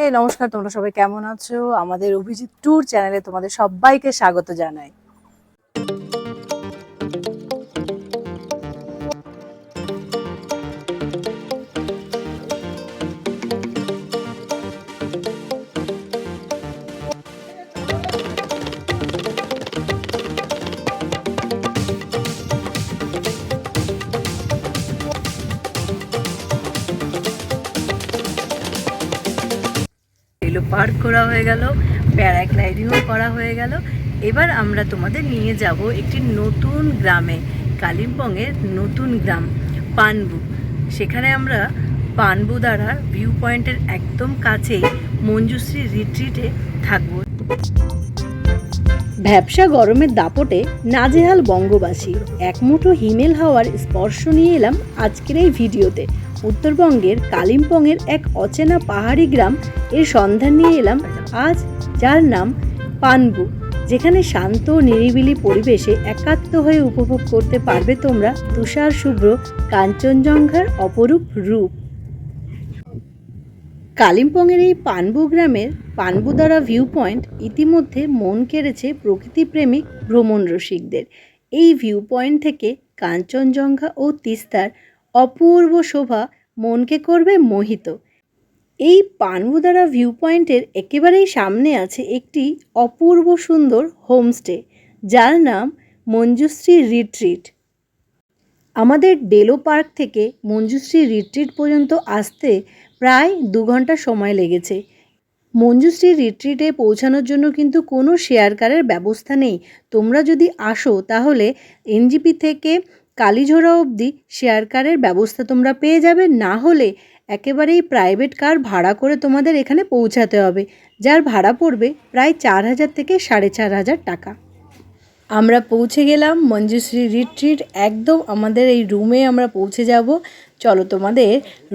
হে নমস্কার তোমরা সবাই কেমন আছো? আমাদের অভিজিৎ ট্যুর চ্যানেলে তোমাদের সবাইকে স্বাগত জানাই। করা হয়ে গেল, প্যারাগ্লাইডিংও করা হয়ে গেল। এবার আমরা তোমাদের নিয়ে যাব একটি নতুন গ্রামে, কালিম্পংয়ের নতুন গ্রাম, পানবু। সেখানে আমরা পানবু দ্বারা ভিউ পয়েন্টের একদম কাছেই মঞ্জুশ্রী রিট্রিটে থাকব। ভ্যাবসা গরমের দাপটে নাজেহাল বঙ্গবাসী। একমুঠো হিমেল হাওয়ার স্পর্শ নিয়ে এলাম আজকের এই ভিডিওতে। উত্তরবঙ্গের কালিম্পংয়ের এক অচেনা পাহাড়ি গ্রাম এর সন্ধান নিয়ে এলাম আজ, যার নাম পানবু। যেখানে শান্ত নিরিবিলি পরিবেশে একাত্ম হয়ে উপভোগ করতে পারবে তোমরা তুষার শুভ্র কাঞ্চনজঙ্ঘার অপরূপ রূপ। কালিম্পংয়ের এই পানবু গ্রামের পানবুদারা ভিউ পয়েন্ট ইতিমধ্যে মন কেড়েছে প্রকৃতিপ্রেমিক ভ্রমণ রসিকদের এই ভিউ পয়েন্ট থেকে কাঞ্চনজঙ্ঘা ও তিস্তার অপূর্ব শোভা মনকে করবে মোহিত। এই পানবুদারা ভিউ পয়েন্টের একেবারেই সামনে আছে একটি অপূর্ব সুন্দর হোমস্টে যার নাম মঞ্জুশ্রী রিট্রিট আমাদের ডেলো পার্ক থেকে মঞ্জুশ্রী রিট্রিট পর্যন্ত আসতে প্রায় দু ঘণ্টা সময় লেগেছে। মঞ্জুশ্রী রিট্রিটে পৌঁছানোর জন্য কিন্তু কোনো শেয়ার কারের ব্যবস্থা নেই। তোমরা যদি আসো তাহলে এনজিপি থেকে কালীঝোড়া অবধি শেয়ার কারের ব্যবস্থা তোমরা পেয়ে যাবে। না হলে একেবারেই প্রাইভেট কার ভাড়া করে তোমাদের এখানে পৌঁছাতে হবে, যার ভাড়া পড়বে প্রায় চার হাজার থেকে সাড়ে চার হাজার টাকা। আমরা পৌঁছে গেলাম, মঞ্জুশ্রী রিট্রিট একদম আমাদের এই রুমে আমরা পৌঁছে যাব। চলো তোমাদের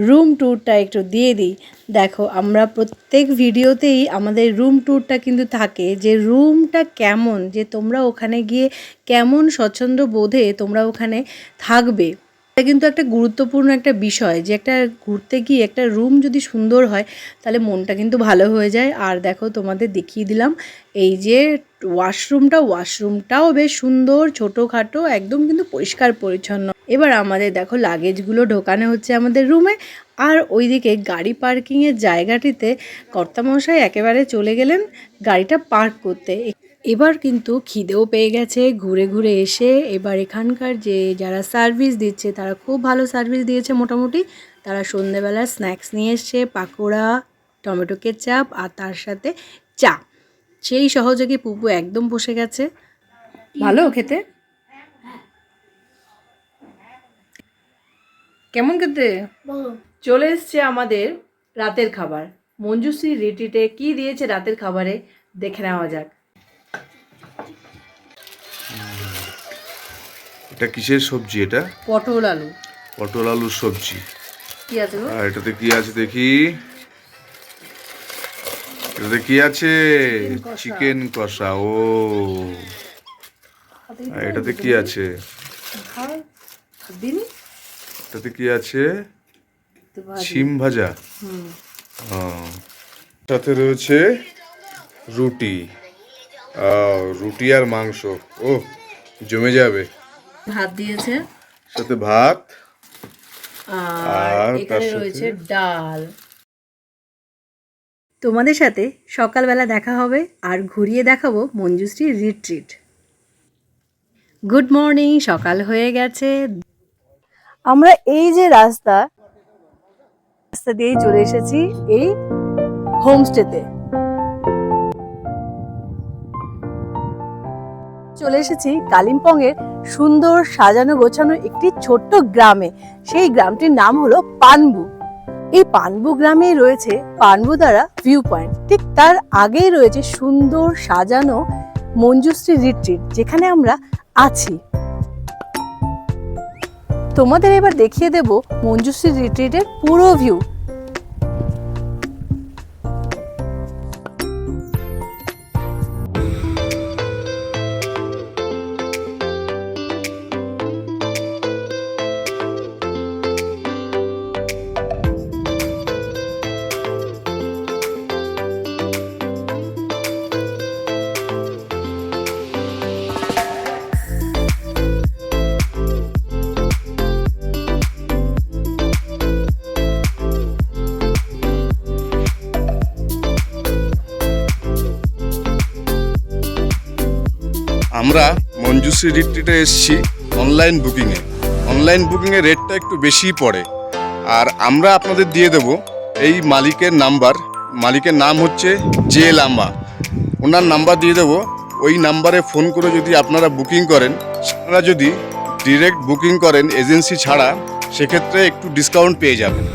রুম ট্যুরটা একটু দিয়ে দিই। দেখো, আমরা প্রত্যেক ভিডিওতেই আমাদের রুম ট্যুরটা কিন্তু থাকে যে রুমটা কেমন, যে তোমরা ওখানে গিয়ে কেমন স্বচ্ছন্দ বোধে তোমরা ওখানে থাকবে। এটা কিন্তু একটা গুরুত্বপূর্ণ একটা বিষয় যে একটা ঘুরতে গিয়ে একটা রুম যদি সুন্দর হয়, তাহলে মনটা কিন্তু ভালো হয়ে যায়। আর দেখো তোমাদের দেখিয়ে দিলাম, এই যে ওয়াশরুমটা, ওয়াশরুমটাও বেশ সুন্দর, ছোটোখাটো, একদম কিন্তু পরিষ্কার পরিচ্ছন্ন। এবার আমাদের দেখো লাগেজগুলো ঢোকানো হচ্ছে আমাদের রুমে। আর ওইদিকে গাড়ি পার্কিংয়ের জায়গাটিতে কর্তামশাই একেবারে চলে গেলেন গাড়িটা পার্ক করতে। এবার কিন্তু খিদেও পেয়ে গেছে ঘুরে ঘুরে এসে এবার এখানকার যে যারা সার্ভিস দিচ্ছে তারা খুব ভালো সার্ভিস দিয়েছে মোটামুটি। তারা সন্ধেবেলা স্ন্যাক্স নিয়ে এসছে পাকোড়া টমেটো কেচাপ আর তার সাথে চা। সেই সহযোগে পুপু একদম বসে গেছে? ভালো খেতে? কেমন খেতে? চলে এসছে আমাদের রাতের খাবার। মঞ্জুশ্রী রিটিটে কি দিয়েছে রাতের খাবারে দেখে নেওয়া যাক। এটা কিসের সবজি এটা? পটল আলু। পটল আলুর সবজি। কি আছে আর এটাতে কি আছে দেখি? এটাতে কি আছে? চিকেন কষা। ও। আর এটাতে কি আছে? এটাতে কি আছে? তো ভাজি। শিম ভাজা। হুম। সাথে রয়েছে রুটি। রুটি আর মাংস। ও জমে যাবে। ভাত দিয়েছে। সাথে ভাত আর এখানে রয়েছে ডাল। তোমাদের সাথে সকালবেলা দেখা হবে আর ঘুরিয়ে দেখাবো মঞ্জুশ্রী রিট্রিট গুড মর্নিং সকাল হয়ে গেছে। আমরা এই যে রাস্তা রাস্তা দিয়েই চলে এসেছি এই হোমস্টেতে চলে এসেছি কালিম্পংয়ের সুন্দর সাজানো গোছানো একটি ছোট্ট গ্রামে। সেই গ্রামটির নাম হলো পানবু। এই পানবু গ্রামে রয়েছে পানবু দ্বারা ভিউ পয়েন্ট ঠিক তার আগেই রয়েছে সুন্দর সাজানো মঞ্জুশ্রী রিট্রিট যেখানে আমরা আছি। তোমাদের এবার দেখিয়ে দেব মঞ্জুশ্রী রিট্রিটের পুরো ভিউ আমরা মঞ্জুশ্রী রিট্রিটে এসেছি অনলাইন বুকিংয়ে অনলাইন বুকিংয়ে রেটটা একটু বেশিই পড়ে। আর আমরা আপনাদের দিয়ে দেব এই মালিকের নাম্বার মালিকের নাম হচ্ছে জে লাম্বা। ওনার নাম্বার দিয়ে দেবো। ওই নাম্বারে ফোন করে যদি আপনারা বুকিং করেন, আপনারা যদি ডিরেক্ট বুকিং করেন এজেন্সি ছাড়া, সেক্ষেত্রে একটু ডিসকাউন্ট পেয়ে যাবেন।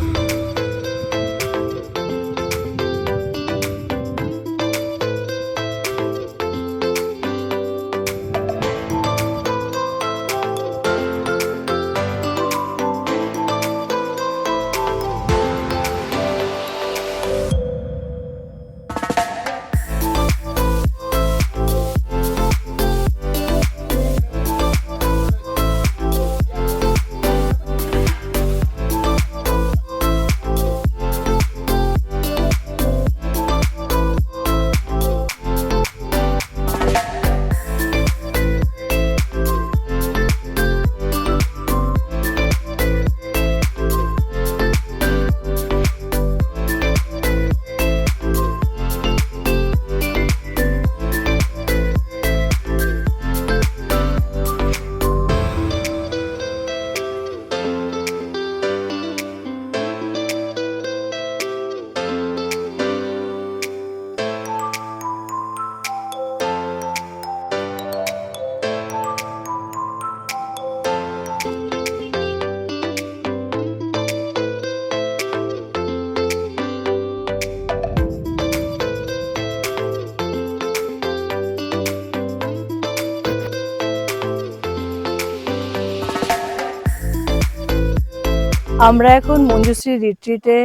আমরা এখন মঞ্জুশ্রী রিট্রিটে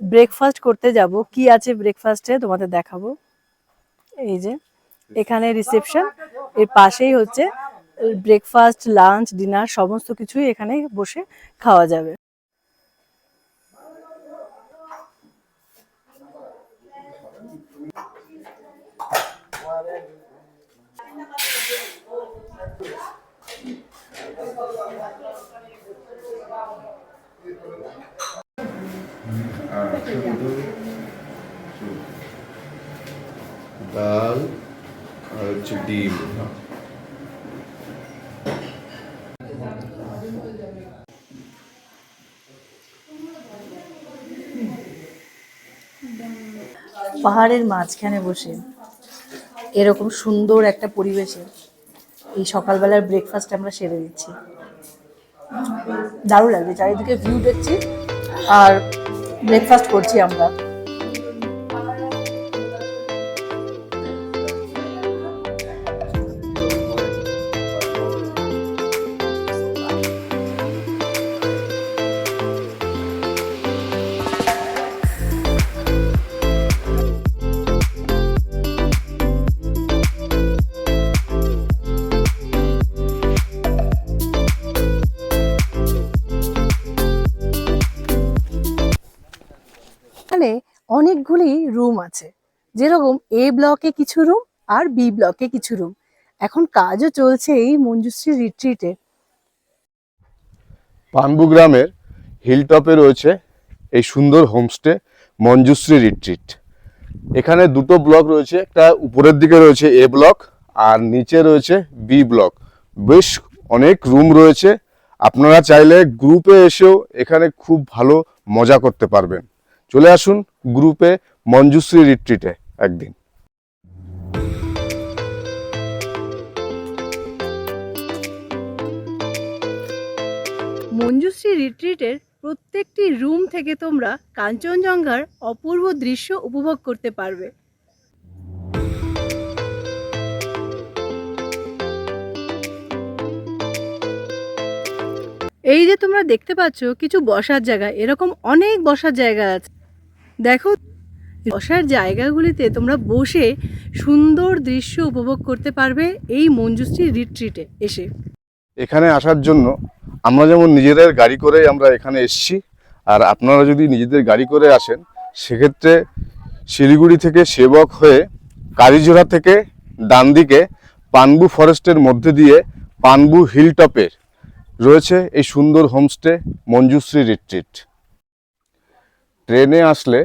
ব্রেকফাস্ট করতে যাব। কি আছে ব্রেকফাস্টে তোমাদের দেখাবো। এই যে, এখানে রিসেপশন এর পাশেই হচ্ছে ব্রেকফাস্ট লাঞ্চ ডিনার সমস্ত কিছুই এখানে বসে খাওয়া যাবে। ডাল আর হচ্ছে ডিম। পাহাড়ের মাঝখানে বসে এরকম সুন্দর একটা পরিবেশে এই সকালবেলার ব্রেকফাস্ট আমরা সেরে দিচ্ছি দারুণ লাগছে, চারিদিকে ভিউ দেখছি আর ব্রেকফাস্ট করছি আমরা। রুম আছে। যেরকম এ ব্লকে কিছু রুম আর বি ব্লকে কিছু রুম এখন কাজও চলছে এই মঞ্জুশ্রী রিট্রিটে পানবু গ্রামের হিলটপে রয়েছে এই সুন্দর হোমস্টে মঞ্জুশ্রী রিট্রিট এখানে দুটো ব্লক রয়েছে, একটা উপরের দিকে রয়েছে এ ব্লক আর নিচে রয়েছে বি ব্লক বেশ অনেক রুম রয়েছে। আপনারা চাইলে গ্রুপে এসেও এখানে খুব ভালো মজা করতে পারবেন। চলে আসুন গ্রুপে মঞ্জুশ্রী রিট্রিটে একদিন। মঞ্জুশ্রী রিট্রিটের প্রত্যেকটি রুম থেকে তোমরা কাঞ্চনজঙ্ঘার অপূর্ব দৃশ্য উপভোগ করতে পারবে। এই যে তোমরা দেখতে পাচ্ছ, কিছু বসার জায়গা, এরকম অনেক বসার জায়গা আছে। দেখো বসার জায়গাগুলিতে তোমরা বসে সুন্দর দৃশ্য উপভোগ করতে পারবে এই মঞ্জুশ্রী রিট্রিটে এসে। এখানে আসার জন্য আমরা যেমন নিজেদের গাড়ি করে আমরা এখানে এসছি, আর আপনারা যদি নিজেদের গাড়ি করে আসেন, সেক্ষেত্রে শিলিগুড়ি থেকে সেবক হয়ে কালীজোড়া থেকে ডান দিকে পানবু ফরেস্টের মধ্যে দিয়ে পানবু হিলটপের রয়েছে এই সুন্দর হোমস্টে মঞ্জুশ্রী রিট্রিট ট্রেনে আসলে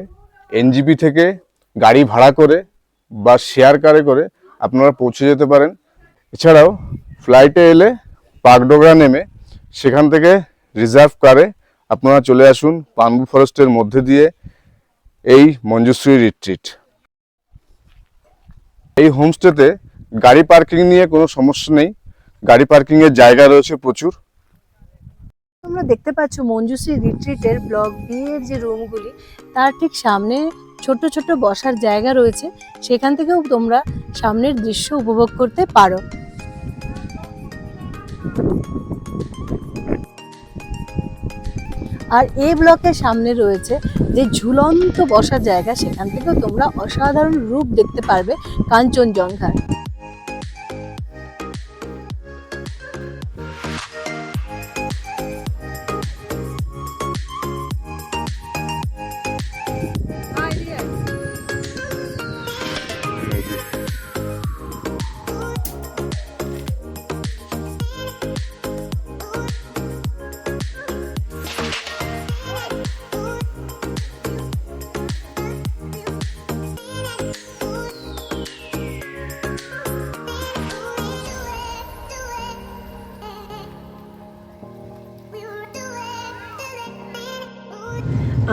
এনজিপি থেকে গাড়ি ভাড়া করে বা শেয়ার কারে করে আপনারা পৌঁছে যেতে পারেন। এছাড়াও ফ্লাইটে এলে পাকডোগরা নেমে সেখান থেকে রিজার্ভ কারে আপনারা চলে আসুন পানবু ফরেস্টের মধ্যে দিয়ে এই মঞ্জুশ্রী রিট্রিট এই হোমস্টেতে গাড়ি পার্কিং নিয়ে কোনো সমস্যা নেই। গাড়ি পার্কিংয়ের জায়গা রয়েছে প্রচুর। তোমরা দেখতে পাচ্ছ মঞ্জুশ্রী রিট্রিটের ব্লক বি এর যে রুমগুলি, তার ঠিক সামনে ছোট ছোট বসার জায়গা রয়েছে। সেখান থেকেও তোমরা সামনের দৃশ্য উপভোগ করতে পারো। আর এ ব্লকের সামনে রয়েছে যে ঝুলন্ত বসার জায়গা, সেখান থেকেও তোমরা অসাধারণ রূপ দেখতে পারবে কাঞ্চনজঙ্ঘার।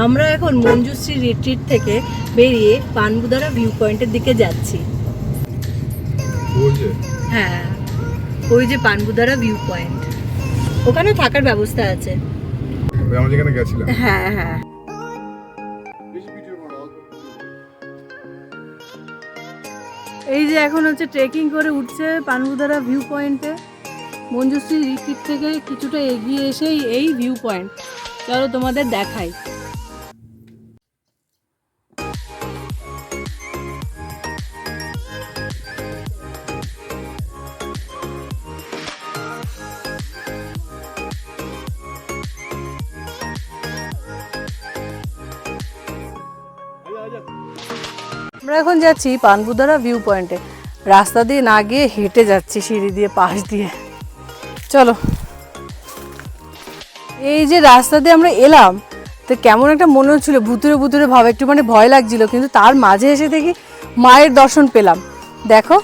আমরা এখন মঞ্জুশ্রী রিট্রিট থেকে বেরিয়ে পানবুদারা ভিউ পয়েন্টের দিকে যাচ্ছি। হ্যাঁ ওই যে পানবুদারা ভিউ পয়েন্ট ওখানে থাকার ব্যবস্থা আছে। আমরা যেখানে গেছিলাম। হ্যাঁ হ্যাঁ। এই যে এখন হচ্ছে ট্রেকিং করে উঠছে পানবুদারা ভিউ পয়েন্টে মঞ্জুশ্রী রিট্রিট থেকে কিছুটা এগিয়ে এসেই এই ভিউ পয়েন্ট চলো তোমাদের দেখাই। আমরা এখন যাচ্ছি পানবুদারা ভিউ পয়েন্টে রাস্তা দিয়ে না গিয়ে হেঁটে যাচ্ছি সিঁড়ি দিয়ে, পাশ দিয়ে। চলো। এই যে রাস্তা দিয়ে আমরা এলাম, তো কেমন একটা মনে হচ্ছিল ভুতুরে ভুতুরে ভাব একটু মানে ভয় লাগছিল, কিন্তু তার মাঝে এসে দেখি মায়ের দর্শন পেলাম। দেখো।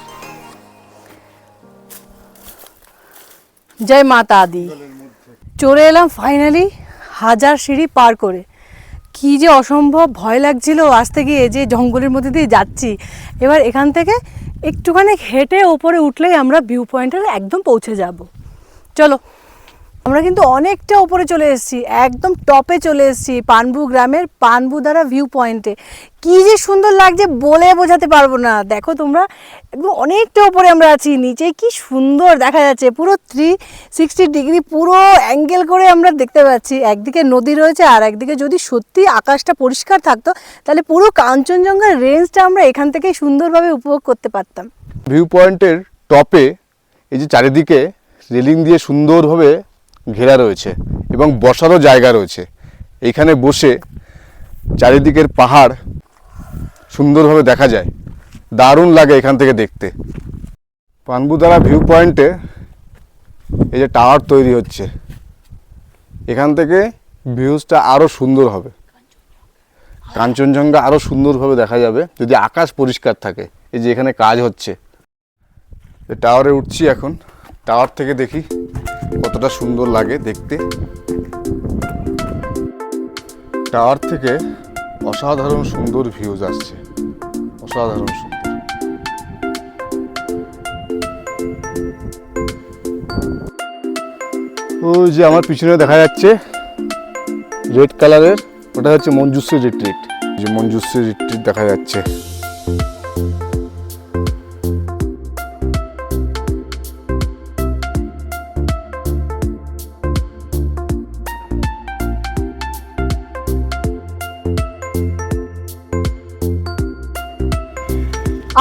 জয় মাতা আদি চলে এলাম ফাইনালি হাজার সিঁড়ি পার করে। কি যে অসম্ভব ভয় লাগছিল আসতে গিয়ে যে জঙ্গলের মধ্যে দিয়ে যাচ্ছি। এবার এখান থেকে একটুখানি হেঁটে ওপরে উঠলেই আমরা ভিউ পয়েন্টে একদম পৌঁছে যাব। চলো। আমরা কিন্তু অনেকটা ওপরে চলে এসেছি, একদম টপে চলে এসেছি পানবু গ্রামের পানবু দ্বারা ভিউ পয়েন্টে কি যে সুন্দর লাগছে বলে বোঝাতে পারব না। দেখো তোমরা, একদম অনেকটা ওপরে আমরা আছি, নিচে কি সুন্দর দেখা যাচ্ছে, পুরো থ্রি সিক্সটি ডিগ্রি পুরো অ্যাঙ্গেল করে আমরা দেখতে পাচ্ছি। একদিকে নদী রয়েছে আর একদিকে যদি সত্যি আকাশটা পরিষ্কার থাকতো, তাহলে পুরো কাঞ্চনজঙ্ঘার রেঞ্জটা আমরা এখান থেকে সুন্দরভাবে উপভোগ করতে পারতাম। ভিউ পয়েন্টের টপে এই যে চারিদিকে রেলিং দিয়ে সুন্দরভাবে ঘেরা রয়েছে এবং বসারও জায়গা রয়েছে। এইখানে বসে চারিদিকের পাহাড় সুন্দরভাবে দেখা যায়। দারুণ লাগে এখান থেকে দেখতে। পানবুদারা ভিউ পয়েন্টে এই যে টাওয়ার তৈরি হচ্ছে। এখান থেকে ভিউজটা আরও সুন্দর হবে। কাঞ্চনজঙ্ঘা আরও সুন্দরভাবে দেখা যাবে। যদি আকাশ পরিষ্কার থাকে, এই যে এখানে কাজ হচ্ছে। টাওয়ারে উঠছি এখন। টাওয়ার থেকে দেখি। কতটা সুন্দর লাগে দেখতে। টাওয়ার থেকে অসাধারণ সুন্দর ভিউজ আসছে। অসাধারণ সুন্দর। ওই যে আমার পিছনে দেখা যাচ্ছে রেড কালারের, ওটা হচ্ছে মঞ্জুশ্রী রিট্রিট যে মঞ্জুশ্রী রিট্রিট দেখা যাচ্ছে।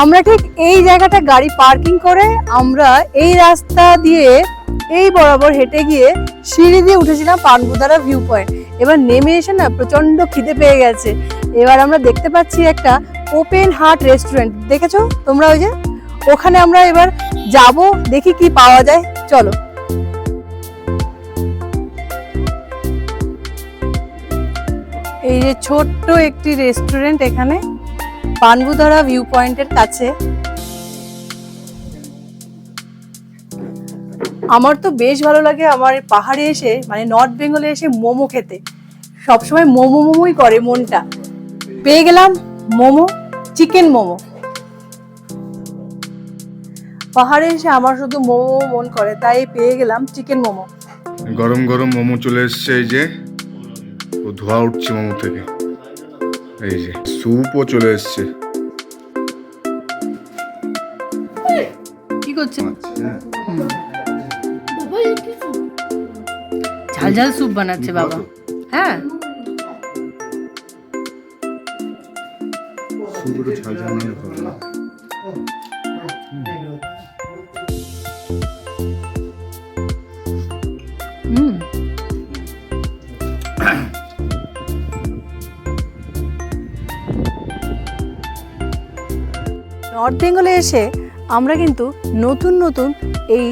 আমরা ঠিক এই জায়গাটা গাড়ি পার্কিং করে আমরা এই রাস্তা দিয়ে এই বরাবর হেঁটে গিয়ে সিঁড়ি দিয়ে উঠেছিলাম পানগুদারা ভিউ পয়েন্ট এবার নেমে এসে না প্রচণ্ড খিদে পেয়ে গেছে। এবার আমরা দেখতে পাচ্ছি একটা ওপেন হার্ট রেস্টুরেন্ট দেখেছ? তোমরা ওই যে? ওখানে আমরা এবার যাব, দেখি কি পাওয়া যায়। চলো। এই যে ছোট্ট একটি রেস্টুরেন্ট এখানে। পানবুধরা ভিউ পয়েন্টের কাছে। আমার তো বেশ ভালো লাগে আমার পাহাড়ে এসে মানে নর্থ বেঙ্গলে এসে মোমো খেতে। সবসময় মোমো মোমোই করে মনটা। পেয়ে গেলাম মোমো চিকেন মোমো। পাহাড়ে এসে আমার শুধু মোমো মন করে, তাই পেয়ে গেলাম চিকেন মোমো। গরম গরম মোমো চলে এসছে এই যে ধোয়া উঠছে মোমো থেকে। এই যে স্যুপও চলে এসছে। কি করছেন ঝাল ঝাল স্যুপ বানাচ্ছে বাবা। হ্যাঁ। স্যুপটা ঝাল ঝাল না নর্থ বেঙ্গলে এসে আমরা কিন্তু নতুন নতুন এই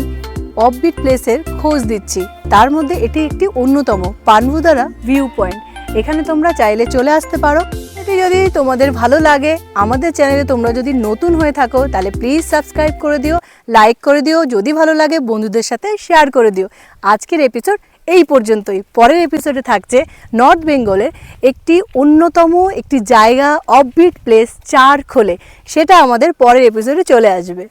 অফবিট প্লেসের খোঁজ দিচ্ছি। তার মধ্যে এটি একটি অন্যতম পানবুদারা ভিউ পয়েন্ট এখানে তোমরা চাইলে চলে আসতে পারো। এটি যদি তোমাদের ভালো লাগে, আমাদের চ্যানেলে তোমরা যদি নতুন হয়ে থাকো, তাহলে প্লিজ সাবস্ক্রাইব করে দিও লাইক করে দিও। যদি ভালো লাগে, বন্ধুদের সাথে শেয়ার করে দিও। আজকের এপিসোড এই পর্যন্তই। পরের এপিসোডে থাকছে নর্থ বেঙ্গলের একটি অন্যতম একটি জায়গা অফবিট প্লেস চার খোলে। সেটা আমাদের পরের এপিসোডে চলে আসবে।